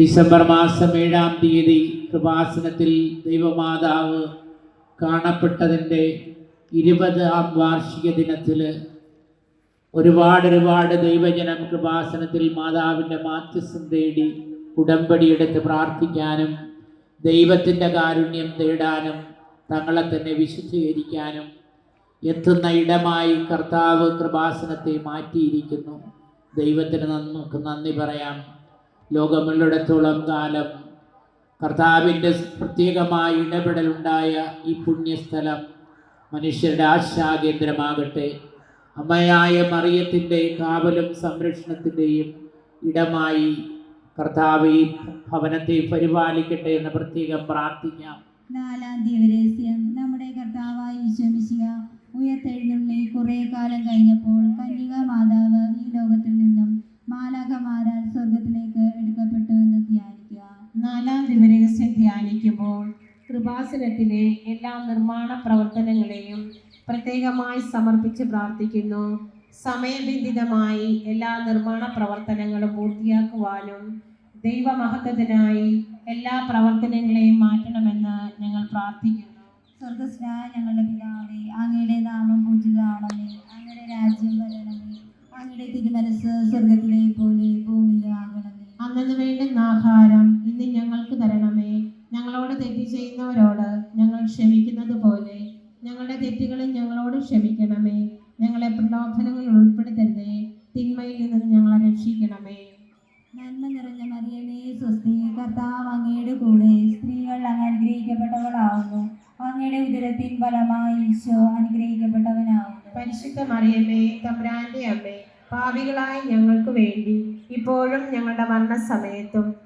December മാസം ഏഴാം തീയതി കൃപാസനത്തിൽ ദൈവമാതാവ് കാണപ്പെട്ടതിന്റെ ഇരുപതാം വാർഷിക ദിനത്തിൽ ഒരുപാട് ഒരുപാട് ദൈവജനം കൃപാസനത്തിൽ മാതാവിന്റെ മാധ്യസ്ഥം തേടി ഉടമ്പടിയെടുത്ത് പ്രാർത്ഥിക്കാനും ദൈവത്തിന്റെ കാരുണ്യം തേടാനും തങ്ങളെ തന്നെ വിശുദ്ധീകരിക്കാനും എത്തുന്ന ഇടമായി കർത്താവ് കൃപാസനത്തെ മാറ്റിയിരിക്കുന്നു. ദൈവത്തിന് നമുക്ക് നന്ദി പറയാം. ലോകമുള്ളിടത്തോളം കാലം കർത്താവിന്റെ പ്രത്യേകമായ ഇടപെടലുണ്ടായ ഈ പുണ്യസ്ഥലം മനുഷ്യരുടെ ആശാകേന്ദ്രമാകട്ടെ. അമ്മയായ മറിയത്തിന്റെ കാവലും സംരക്ഷണത്തിന്റെയും ഇടമായി കർത്താവ് ഈ ഭവനത്തെ പരിപാലിക്കട്ടെ എന്ന് പ്രത്യേകം പ്രാർത്ഥിക്കാം. നാലാം ദിവരഹസ്യം നമ്മുടെ കർത്താവായ ഉയർത്തെഴുന്നള്ളി കുറേ കാലം കഴിഞ്ഞപ്പോൾ കന്യക മാതാവ് ഈ ലോകത്തിൽ നിന്നും മാലാഖമാരാൽ സ്വർഗത്തിലേക്ക് എടുക്കപ്പെട്ടു എന്ന് ധ്യാനിക്കുക. നാലാം ദിവരഹസ്യം ധ്യാനിക്കുമ്പോൾ കൃപാസനത്തിലെ എല്ലാ നിർമ്മാണ പ്രവർത്തനങ്ങളെയും പ്രത്യേകമായി സമർപ്പിച്ച് പ്രാർത്ഥിക്കുന്നു. സമയബന്ധിതമായി എല്ലാ നിർമ്മാണ പ്രവർത്തനങ്ങളും പൂർത്തിയാക്കുവാനും ദൈവമഹത്വത്തിനായി എല്ലാ പ്രവർത്തനങ്ങളെയും മാറ്റണമെന്ന് ഞങ്ങൾ പ്രാർത്ഥിക്കുന്നു. സ്വർഗസ്നായ ഞങ്ങളുടെ പിതാവേ ഞങ്ങളെ പ്രലോഭനങ്ങളിൽ ഉൾപ്പെടുത്തരുതേ. തിന്മയിൽ നിന്ന് ഞങ്ങളെ രക്ഷിക്കണമേ. നന്മ നിറഞ്ഞ മറിയമേ സ്വസ്തി കർത്താവ് അങ്ങയുടെ കൂടെ. സ്ത്രീകൾ അങ്ങ് അനുഗ്രഹിക്കപ്പെട്ടവളാവുന്നു. അങ്ങയുടെ ഉദരത്തിൻ ഫലമായി ഈശോ അനുഗ്രഹിക്കപ്പെട്ടവനാവുന്നു. പരിശുദ്ധ മറിയമേ തമ്പ്രാന്റെ അമ്മേ പാപികളായ ഞങ്ങൾക്ക് വേണ്ടി ഇപ്പോഴും ഞങ്ങളുടെ മരണസമയത്തും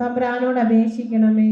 തമ്പ്രാനോട് അപേക്ഷിക്കണമേ.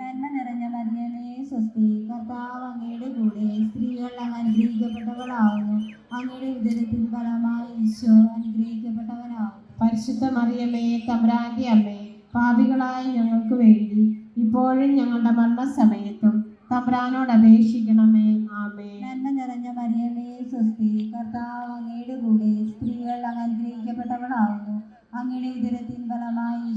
നന്മ നിറഞ്ഞ മറിയമേ സ്വസ്തി. കർത്താവ് അങ്ങയുടെ കൂടെ സ്ത്രീകൾ അങ്ങ് അനുഗ്രഹിക്കപ്പെട്ടവളാവുന്നു അങ്ങയുടെ ഉദരത്തിൻ ഫലമായി ഈശോ അനുഗ്രഹിക്കപ്പെട്ടവനാവുന്നു പരിശുദ്ധ മറിയമേ തമ്പുരാന്റെ അമ്മേ പാപികളായ ഞങ്ങൾക്ക് വേണ്ടി ഇപ്പോഴും ഞങ്ങളുടെ മരണസമയത്തും തമ്പ്രാനോട് അപേക്ഷിക്കണമേ. ആമേ നന്മ നിറഞ്ഞ മറിയമേ സ്വസ്തി. കർത്താവ് അങ്ങയുടെ കൂടെ സ്ത്രീകൾ അങ്ങ് അനുഗ്രഹിക്കപ്പെട്ടവളാവുന്നു അങ്ങയുടെ ഉദരത്തിൻ ഫലമായി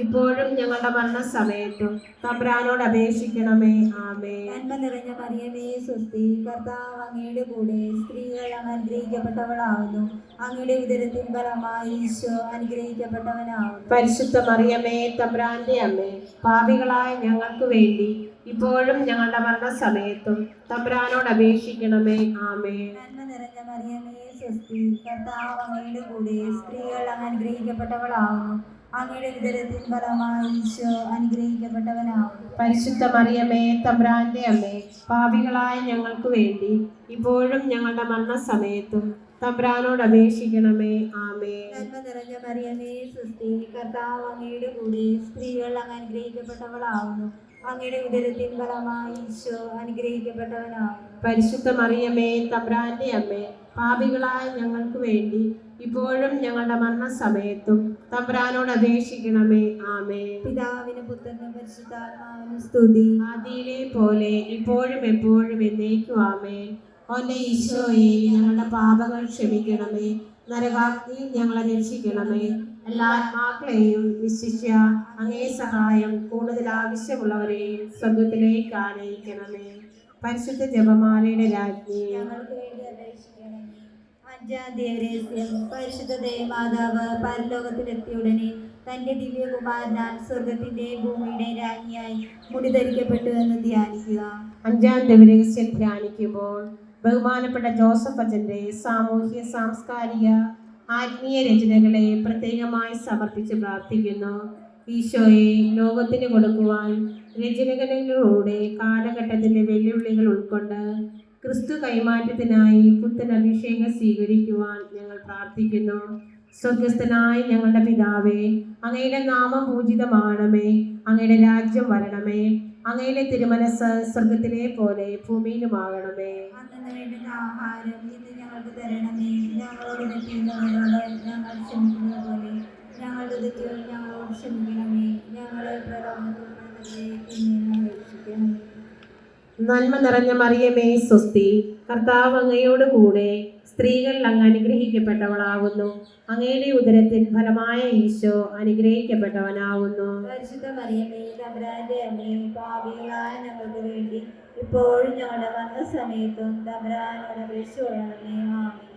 ഇപ്പോഴും ഞങ്ങളുടെ മരണസമയത്തും തമ്പ്രാനോട് അപേക്ഷിക്കണമേ. ആമേ നന്മ നിറഞ്ഞ മറിയമേ സ്വസ്തി. കർത്താവ് അങ്ങയുടെ കൂടെ സ്ത്രീകൾ അങ്ങ് അനുഗ്രഹിക്കപ്പെട്ടവളാവുന്നു. അങ്ങയുടെ ഉദരത്തിൻ ഫലമായി ഈശോ അനുഗ്രഹിക്കപ്പെട്ടവനാവുന്നു. പരിശുദ്ധ മറിയമേ തമ്പ്രാന്റെ അമ്മേ പാപികളായ ഞങ്ങൾക്ക് വേണ്ടി ഇപ്പോഴും ഞങ്ങളുടെ മരണസമയത്തും തമ്പ്രാനോട് അപേക്ഷിക്കണമേ. ആമേ നന്മ നിറഞ്ഞ മറിയമേ സ്വസ്തി. കർത്താവ് അങ്ങയുടെ കൂടെ സ്ത്രീകൾ അങ്ങ് അനുഗ്രഹിക്കപ്പെട്ടവളാവുന്നു. അങ്ങയുടെ ഉദരത്തിൻ ഫലമായി ഈശോ പരിശുദ്ധ മറിയമേ തമ്പ്രാന്റെ അമ്മേ പാപികളായ ഞങ്ങൾക്ക് വേണ്ടി ഇപ്പോഴും ഞങ്ങളുടെ മരണസമയത്തും തമ്പ്രാനോട് അപേക്ഷിക്കണമേ. ആമേ നന്മ നിറഞ്ഞ മറിയമേ സ്വസ്തി. കർത്താവ് അങ്ങയുടെ കൂടെ സ്ത്രീകൾ അങ്ങ് അനുഗ്രഹിക്കപ്പെട്ടവളാവുന്നു. അങ്ങയുടെ ഉദരത്തിൻ ഫലമായി ഈശോ പരിശുദ്ധ മറിയമേ തമ്പ്രാന്റെ അമ്മേ പാപികളായ ഞങ്ങൾക്ക് വേണ്ടി ഇപ്പോഴും ഞങ്ങളുടെ മരണസമയത്തും തമ്പ്രാനോട് അപേക്ഷിക്കണമേ. ആമേ പിതാവിന് പുത്രനും പരിശുദ്ധാത്മാവിനും സ്തുതി. ആദിയിലെ പോലെ ഇപ്പോഴും എപ്പോഴും എന്നേക്കും ആമേ ഓന്റെ ഈശോയെ ഞങ്ങളുടെ പാപങ്ങൾ ക്ഷമിക്കണമേ. നരകാഗ്നിയിൽ ഞങ്ങളെ രക്ഷിക്കണമേ. എല്ലാ ആത്മാക്കളെയും വിശിഷ്യ അങ്ങേ സഹായം കൂടുതൽ ആവശ്യമുള്ളവരെയും സ്വർഗത്തിലേക്ക് ആനയിക്കണമേ. പരിശുദ്ധ ജപമാലയുടെ രാജ്ഞി. ഞങ്ങൾക്ക് വേണ്ടി പരിശുദ്ധ ദേവമാതാവ് പരലോകത്തിലെത്തിയ ഉടനെ തന്റെ ദിവ്യകുമാരനാൽ സ്വർഗത്തിന്റെ ഭൂമിയുടെ രാജ്ഞിയായി മുടി ധരിക്കപ്പെട്ടു എന്ന് ധ്യാനിക്കുക. അഞ്ചാം ദിവരഹസ്യം ധ്യാനിക്കുമ്പോൾ ബഹുമാനപ്പെട്ട ജോസഫ് അച്ഛന്റെ സാമൂഹ്യ സാംസ്കാരിക ആത്മീയ രചനകളെ പ്രത്യേകമായി സമർപ്പിച്ച് പ്രാർത്ഥിക്കുന്നു. ഈശോയെ ലോകത്തിന് കൊടുക്കുവാൻ രചനകളിലൂടെ കാലഘട്ടത്തിന്റെ വെല്ലുവിളികൾ ഉൾക്കൊണ്ട് ക്രിസ്തു കൈമാറ്റത്തിനായി പുത്തൻ അഭിഷേകം സ്വീകരിക്കുവാൻ ഞങ്ങൾ പ്രാർത്ഥിക്കുന്നു. സ്വർഗസ്ഥനായ ഞങ്ങളുടെ പിതാവേ അങ്ങയുടെ നാമം പൂജിതമാണമേ അങ്ങയുടെ രാജ്യം വരണമേ അങ്ങയുടെ തിരുമനസ് സ്വർഗത്തിലെ പോലെ ഭൂമിയിലുമാകണമേ. ആഹാരം ഞങ്ങൾക്ക് തരണമേ. ഞങ്ങൾ ഞങ്ങളുടെ ക്ഷമിക്കണമേ. ഞങ്ങളെ രക്ഷിക്കണമേ നന്മ നിറഞ്ഞ മറിയമേ സ്വസ്തി. കർത്താവ് അങ്ങയോട് കൂടെ സ്ത്രീകൾ അങ്ങ് അനുഗ്രഹിക്കപ്പെട്ടവളാകുന്നു അങ്ങയുടെ ഉദരത്തിൻ ഫലമായ ഈശോ അനുഗ്രഹിക്കപ്പെട്ടവനാകുന്നു പരിശുദ്ധ മറിയമേ ഇപ്പോഴും ഞങ്ങളുടെ വന്ന സമയത്തും ആമേൻ.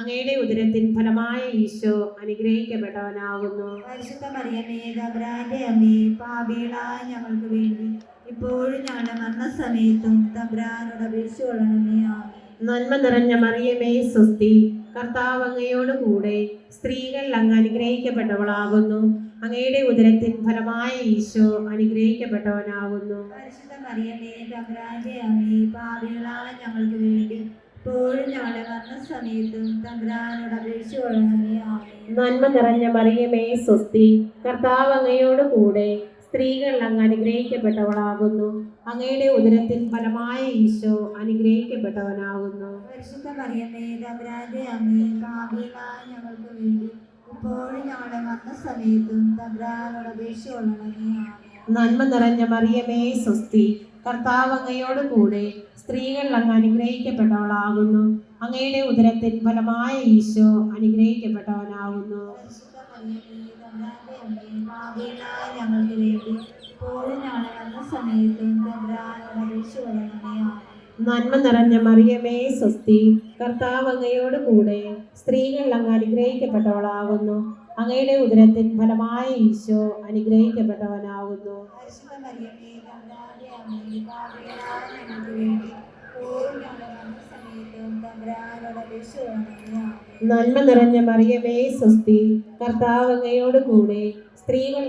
അങ്ങയുടെ ഉദരത്തിൻ ഫലമായ ഈശോ അനുഗ്രഹിക്കപ്പെട്ടവനാകുന്നു. പരിശുദ്ധ മറിയമേ അമ്മേ പാപികളായ ഞങ്ങൾക്ക് വേണ്ടി ഇപ്പോഴും ഞങ്ങളുടെ മരണസമയത്തും നന്മ നിറഞ്ഞ മറിയമേ സ്വസ്തി കർത്താവ് അങ്ങയോട് കൂടെ സ്ത്രീകൾ അങ്ങ് അനുഗ്രഹിക്കപ്പെട്ടവളാകുന്നു. അങ്ങയുടെ ഉദരത്തിൻ ഫലമായ ഈശോ അനുഗ്രഹിക്കപ്പെട്ടവനാകുന്നു. പരിശുദ്ധ മറിയമേ അമ്മേ പാപികളായ ഞങ്ങൾക്ക് വേണ്ടി ഞങ്ങളുടെ മരണസമയത്തും തമ്പുരാനോട് നന്മ നിറഞ്ഞ മറിയമേ സ്വസ്തി. കർത്താവ് അങ്ങയോട് കൂടെ സ്ത്രീകൾ അങ്ങ് അനുഗ്രഹിക്കപ്പെട്ടവളാകുന്നു. അങ്ങയുടെ ഉദരത്തിൽ ഫലമായ ഈശോ അനുഗ്രഹിക്കപ്പെട്ടവനാകുന്നു. പരിശുദ്ധ മറിയമേ തമ്പുരാന്റെ അമ്മേ പാപികളായ ഞങ്ങൾക്ക് വേണ്ടി ഇപ്പോഴും ഞങ്ങളുടെ മരണസമയത്തും തമ്പുരാനോട് അപേക്ഷിച്ചുകൊള്ളണമേ ആമേൻ. നന്മ നിറഞ്ഞ മറിയമേ സ്വസ്തി. കർത്താവ് അങ്ങയോട് കൂടെ സ്ത്രീകൾ അങ്ങ് അനുഗ്രഹിക്കപ്പെട്ടവളാകുന്നു. അങ്ങയുടെ ഉദരത്തിൽ ഫലമായ ഈശോ അനുഗ്രഹിക്കപ്പെട്ടവനാകുന്നു. നന്മ നിറഞ്ഞ മറിയമേ സ്വസ്തി. കർത്താവ് അങ്ങയോട് കൂടെ സ്ത്രീകൾ അങ്ങ് അനുഗ്രഹിക്കപ്പെട്ടവളാകുന്നു. അങ്ങയുടെ ഉദരത്തിൽ ഫലമായ ഈശോ അനുഗ്രഹിക്കപ്പെട്ടവനാകുന്നു പരിശുദ്ധ മറിയമേ തമ്പുരാന്റെ അമ്മേ നന്മ നിറഞ്ഞ മറിയമേ സ്വസ്തി. കർത്താവ് അങ്ങയോട് കൂടെ സ്ത്രീകൾ